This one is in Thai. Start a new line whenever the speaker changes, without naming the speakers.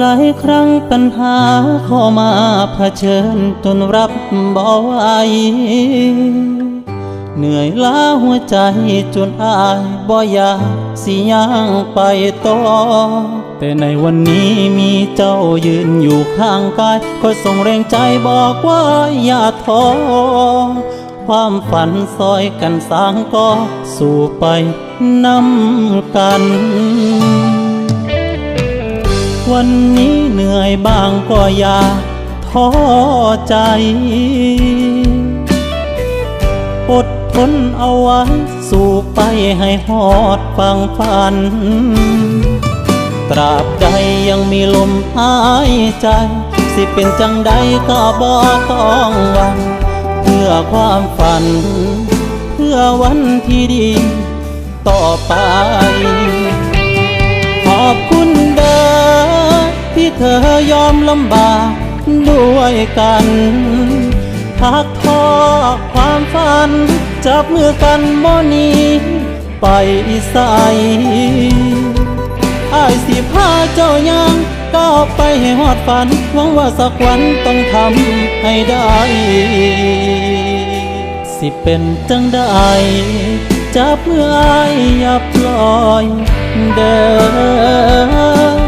หลายครั้งปัญหาเข้ามาเผชิญจนรับบ่ไหวเหนื่อยล้าหัวใจจนอายบ่อยากสิย่างไปต่อ แต่ในวันนี้มีเจ้ายืนอยู่ข้างกายคอยส่งแรงใจบอกว่าอย่าท้อความฝันซอยกันสางก็สู่ไปนำกัน วันนี้เหนื่อยบ้างก็อย่าท้อใจอดทนเอาไว้สู่ไปให้หอดฟังฝัน ตราบใดยังมีลมหายใจ สิเป็นจังใดก็บ่ต้องหวันเพื่อความฝัน เพื่อวันที่ดีต่อไป ที่เธอยอมลำบากด้วยกันพักทอความฝัน จับมือกันโมนีไปใส่อายสิพาเจ้ายังก้าวไปให้หอดฝันหวังว่าสักวันต้องทำให้ได้ สิเป็นจังได้จับมืออายอย่าปล่อยเดิน